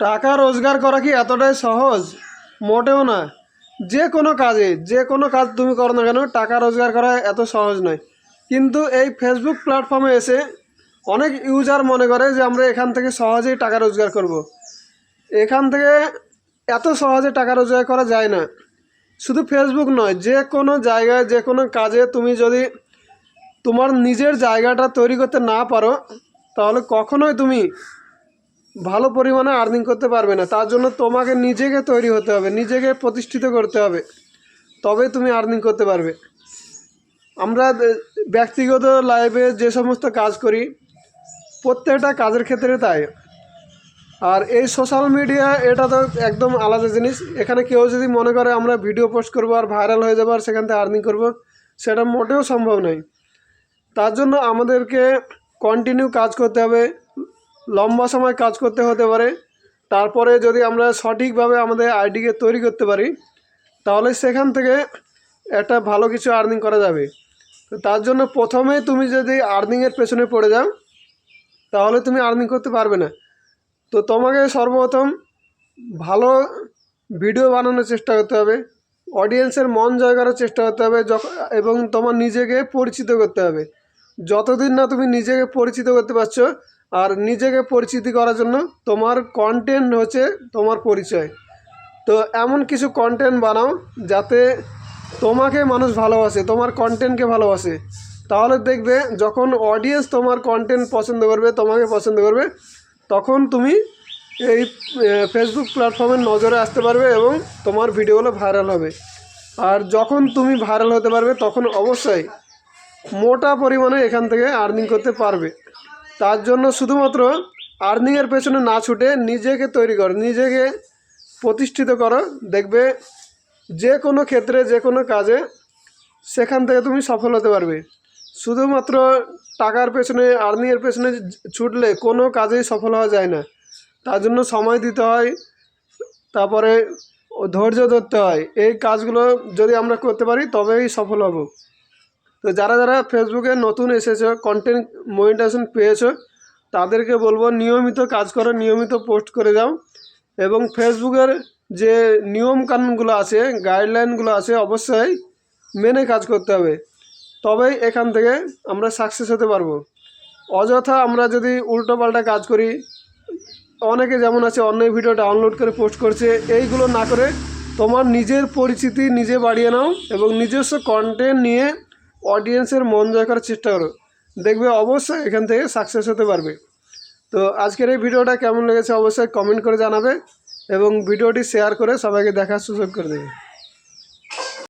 টাকা রোজগার করা কি এতটাই সহজ? মোটেও না। যে কোনো কাজে, যে কোনো কাজ তুমি করো না কেন, টাকা রোজগার করা এত সহজ নয়। কিন্তু এই ফেসবুক প্ল্যাটফর্মে এসে অনেক ইউজার মনে করে যে আমরা এখান থেকে সহজেই টাকা রোজগার করব। এখান থেকে এত সহজে টাকা রোজগার করা যায় না। শুধু ফেসবুক নয়, যে কোনো জায়গায়, যে কোনো কাজে তুমি যদি তোমার নিজের জায়গাটা তৈরি করতে না পারো, তাহলে কখনোই তুমি ভালো পরিমাণে আর্নিং করতে পারবে না। তার জন্য তোমাকে নিজেকে তৈরি হতে হবে, নিজেকে প্রতিষ্ঠিত করতে হবে। তবে তুমি আর্নিং করতে পারবে। আমরা ব্যক্তিগত লাইফে যে সমস্ত কাজ করি, প্রত্যেকটা কাজের ক্ষেত্রে তাই। আর এই সোশ্যাল মিডিয়া এটা তো একদম আলাদা জিনিস। এখানে কেউ যদি মনে করে আমরা ভিডিও পোস্ট করব আর ভাইরাল হয়ে যাব আর সেখান থেকে আর্নিং করব, সেটা মোটেও সম্ভব নয়। তার জন্য আমাদেরকে কন্টিনিউ কাজ করতে হবে। লম্বা সময় কাজ করতে হতে পারে। তারপরে যদি আমরা সঠিকভাবে আমাদের আইডিকে তৈরি করতে পারি, তাহলে সেখান থেকে একটা ভালো কিছু আর্নিং করা যাবে। তো তার জন্য প্রথমে তুমি যদি আর্নিংয়ের পেছনে পড়ে যাও, তাহলে তুমি আর্নিং করতে পারবে না। তো তোমাকে সর্বপ্রথম ভালো ভিডিও বানানোর চেষ্টা করতে হবে অডিয়েন্সের মন জয় করার চেষ্টা করতে হবে এবং তোমার নিজেকে পরিচিত করতে হবে। যতদিন না তুমি নিজেকে পরিচিত করতে পারছ আর নিজেকে পরিচিতি করার জন্য তোমার কন্টেন্ট হচ্ছে তোমার পরিচয়। তো এমন কিছু কন্টেন্ট বানাও যাতে তোমাকে মানুষ ভালোবাসে, তোমার কন্টেন্টকে ভালোবাসে। তাহলে দেখবে যখন অডিয়েন্স তোমার কন্টেন্ট পছন্দ করবে, তোমাকে পছন্দ করবে, তখন তুমি এই ফেসবুক প্ল্যাটফর্মের নজরে আসতে পারবে এবং তোমার ভিডিওগুলো ভাইরাল হবে। আর যখন তুমি ভাইরাল হতে পারবে, তখন অবশ্যই মোটা পরিমাণে এখান থেকে আর্নিং করতে পারবে। তার জন্য শুধুমাত্র আর্নিংয়ের পেছনে না ছুটে নিজেকে তৈরি করো, নিজেকে প্রতিষ্ঠিত করো। দেখবে যে কোনো ক্ষেত্রে, যে কোনো কাজে সেখান থেকে তুমি সফল হতে পারবে। শুধুমাত্র টাকার পেছনে আর্নিংয়ের পেছনে ছুটলে কোনো কাজেই সফল হওয়া যায় না। তার জন্য সময় দিতে হয়, তারপরে ধৈর্য ধরতে হয়। এই কাজগুলো যদি আমরা করতে পারি, তবেই সফল হব। তো যারা যারা ফেসবুকে নতুন এসেছ কন্টেন্ট মনিটাইজেশন পেয়েছ, তাদেরকে বলব নিয়মিত কাজ করো, নিয়মিত পোস্ট করে যাও। এবং ফেসবুকের যে নিয়ম কানুনগুলো আছে গাইডলাইনগুলো আছে, অবশ্যই মেনে কাজ করতে হবে। তবেই এখান থেকে আমরা সাকসেস হতে পারব। অযথা আমরা যদি উল্টোপাল্টা কাজ করি, অনেকে যেমন আছে অন্য ভিডিও ডাউনলোড করে পোস্ট করছে, এইগুলো না করে তোমার নিজের পরিচিতি নিজে বাড়িয়ে নাও এবং নিজস্ব কন্টেন্ট নিয়ে অডিয়েন্সের মন জয় করার চেষ্টা করো। দেখবে অবশ্যই এখান থেকে সাকসেস হতে পারবে। তো আজকের এই ভিডিওটা কেমন লেগেছে অবশ্যই কমেন্ট করে জানাবে এবং ভিডিওটি শেয়ার করে সবাইকে দেখার সুযোগ করে দেবে।